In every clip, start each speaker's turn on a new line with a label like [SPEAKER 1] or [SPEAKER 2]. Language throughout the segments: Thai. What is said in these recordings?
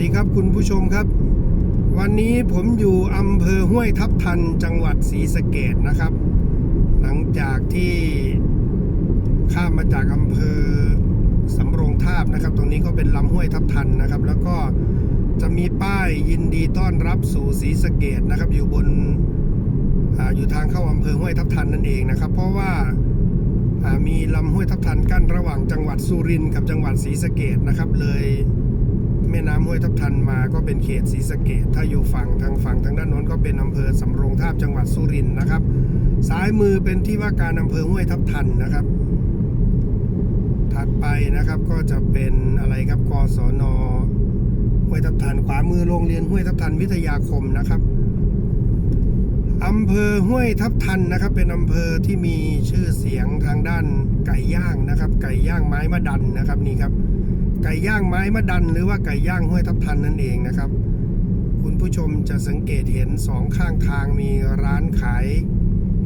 [SPEAKER 1] ดีครับคุณผู้ชมครับ วันนี้ผมอยู่อำเภอห้วยทับทันจังหวัดศรีสะเกดนะครับ หลังจากที่ข้ามมาจากอำเภอสำโรงทาบนะครับ ตรงนี้ก็เป็นลำห้วยทับทันนะครับ แล้วก็จะมีป้ายยินดีต้อนรับสู่ศรีสะเกดนะครับ อยู่บนออยู่ทางเข้าอำเภอห้วยทับทันนั่นเองนะครับ เพราะว่ามีลำห้วยทับทันกั้นระหว่างจังหวัดสุรินทร์กับจังหวัดศรีสะเกดนะครับเลย ม่น้ำห้วยทับทันมาก็เป็นเขตศรีสะเกดถ้าอยู่ฝั่งทางฝั่งทางด้านโน้นก็เป็นอำเภอสำโรงทาบจังหวัดสุรินทร์นะครับ ซ้ายมือเป็นที่ว่าการอำเภอห้วยทับทันนะครับ ถัดไปนะครับก็จะเป็นอะไรครับกศนห้วยทับทันขวามือโรงเรียนห้วยทับทันวิทยาคมนะครับอำเภอห้วยทับทันนะครับ เป็นอำเภอที่มีชื่อเสียงทางด้านไก่ย่างนะครับ ไก่ย่างไม้มะดันนะครับนี่ครับ ไก่ย่างไม้มะดัน หรือว่าไก่ย่างห้วยทับทันนั่นเองนะครับ คุณผู้ชมจะสังเกตเห็นสองข้างทางมีร้านขาย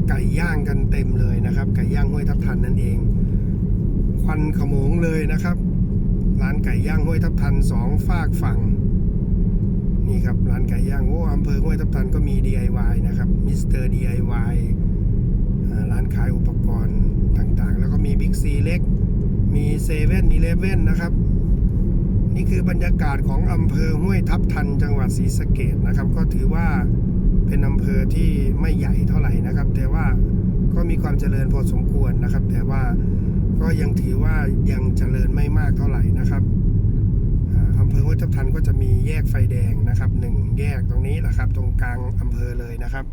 [SPEAKER 1] ไก่ย่างกันเต็มเลยนะครับ ไก่ย่างห้วยทับทันนั่นเอง ควันขโมงเลยนะครับ ร้านไก่ย่างห้วยทับทันสองฝากฝั่งนี่ครับร้านไก่ย่างโอ้อำเภอห้วยทับทันก็มี DIY นะครับมิสเตอร์ DIY อ่าร้านขายอุปกรณ์ต่างๆ แล้วก็มีบิ๊กซีเล็ก มีเซเว่นอีเลฟเว่นนะครับ นี่คือบรรยากาศของอำเภอห้วยทับทันจังหวัดศรีสะเกดนะครับ ก็ถือว่าเป็นอำเภอที่ไม่ใหญ่เท่าไหร่นะครับ แต่ว่าก็มีความเจริญพอสมควรนะครับ แต่ว่าก็ยังถือว่ายังเจริญไม่มากเท่าไหร่นะครับอำเภอห้วยทับทันก็จะมีแยกไฟแดงนะครับหนึ่งแยกตรงนี้แหละครับ ตรงกลางอำเภอเลยนะครับ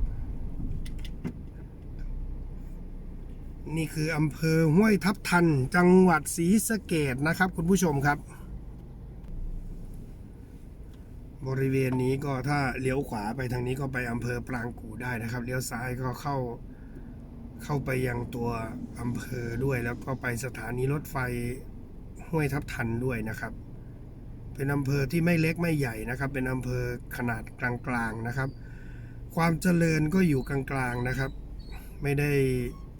[SPEAKER 1] นี่คืออำเภอห้วยทับทัน จังหวัดศรีสะเกดนะครับ คุณผู้ชมครับ บริเวณนี้ก็ถ้าเลี้ยวขวาไปทางนี้ก็ไปอำเภอปรางกูได้นะครับ เลี้ยวซ้ายก็เข้าเข้าไปยังตัวอำเภอด้วยแล้วก็ไปสถานีรถไฟห้วยทับทันด้วยนะครับ เป็นอำเภอที่ไม่เล็กไม่ใหญ่นะครับ เป็นอำเภอขนาดกลางๆนะครับ ความเจริญก็อยู่กลางๆนะครับ ไม่ได้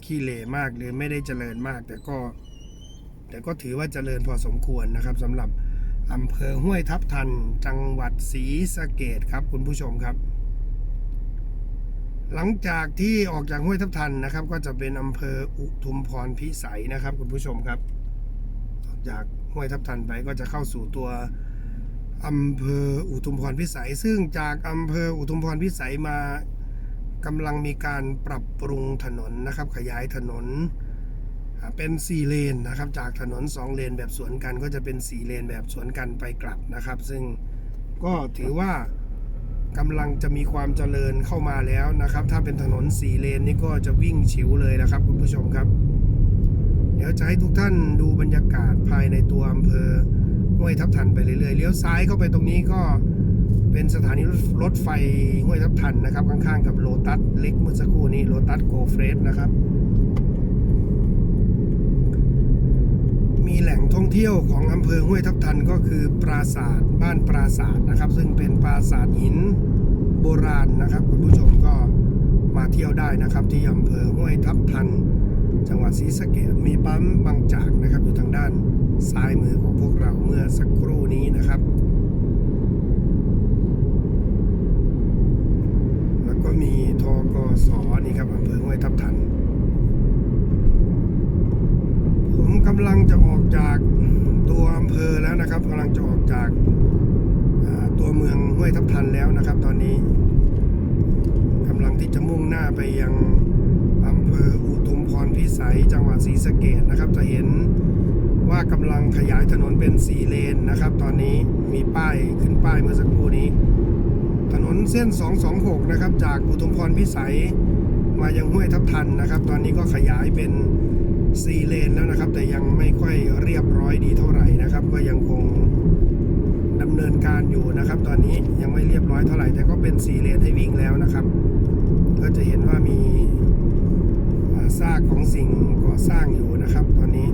[SPEAKER 1] ขี้เหร่มากหรือไม่ได้เจริญมาก แต่ก็ แต่ก็ถือว่าเจริญพอสมควรนะครับสำหรับ อำเภอห้วยทับทัน จังหวัดศรีสะเกดครับ คุณผู้ชมครับ หลังจากที่ออกจากห้วยทับทันนะครับ ก็จะเป็นอำเภออุทุมพรพิสัยนะครับ คุณผู้ชมครับออกจากห้วยทับทันไปก็จะเข้าสู่ตัวอำเภออุทุมพรพิสัย ซึ่งจากอำเภออุทุมพรพิสัยมากำลังมีการปรับปรุงถนนนะครับ ขยายถนน เป็น4เลนนะครับจากถนน 2 เลนแบบสวนกันก็จะเป็น 4 เลนแบบสวนกันไปกลับนะครับ ซึ่งก็ถือว่ากำลังจะมีความเจริญเข้ามาแล้วนะครับ ถ้าเป็นถนน 4 เลนนี่ก็จะวิ่งฉิวเลยนะครับ คุณผู้ชมครับ เดี๋ยวจะให้ทุกท่านดูบรรยากาศภายในตัวอำเภอห้วยทับทันไปเรื่อยๆเลี้ยวซ้ายเข้าไปตรงนี้ก็เป็นสถานีรถไฟห้วยทับทันนะครับ ข้างๆกับโลตัสเล็กเมื่อสักครู่นี้โลตัสโกเฟรสนะครับ มีแหล่งท่องเที่ยวของอำเภอห้วยทับทันก็คือปราสาทบ้านปราสาทนะครับ ซึ่งเป็นปราสาทหินโบราณนะครับ คุณผู้ชมก็มาเที่ยวได้นะครับ ที่อำเภอห้วยทับทัน จังหวัดศรีสะเกษมีปั๊มบางจากนะครับ อยู่ทางด้านซ้ายมือของพวกเราเมื่อสักครู่นี้นะครับ แล้วก็มีทกสนี่ครับอำเภอห้วยทับทัน ผมกำลังจะออกจากตัวอำเภอแล้วนะครับกำลังจะออกจากตัวเมืองห้วยทับทันแล้วนะครับ ตอนนี้กำลังที่จะมุ่งหน้าไปยังอำเภออุทุมพรพิสัยจังหวัดศรีสะเกดนะครับ จะเห็นว่ากำลังขยายถนนเป็นสี่เลนนะครับ ตอนนี้มีป้ายขึ้นป้ายเมื่อสักครู่นี้ ถนนเส้น 226 นะครับ จากอุทุมพรพิสัยมายังห้วยทับทันนะครับ ตอนนี้ก็ขยายเป็น 4 เลนแล้วนะครับ แต่ยังไม่ค่อยเรียบร้อยดีเท่าไหร่นะครับ ก็ยังคงดำเนินการอยู่นะครับ ตอนนี้ยังไม่เรียบร้อยเท่าไหร่ แต่ก็เป็น 4 เลนให้วิ่งแล้วนะครับ ก็จะเห็นว่ามีซากของสิ่งก่อสร้างอยู่นะครับ ตอนนี้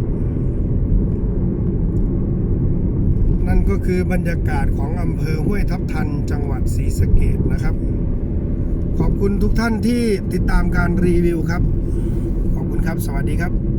[SPEAKER 1] นั่นก็คือบรรยากาศของอำเภอห้วยทับทันจังหวัดศรีสะเกดนะครับ ขอบคุณทุกท่านที่ติดตามการรีวิวครับ ขอบคุณครับ สวัสดีครับ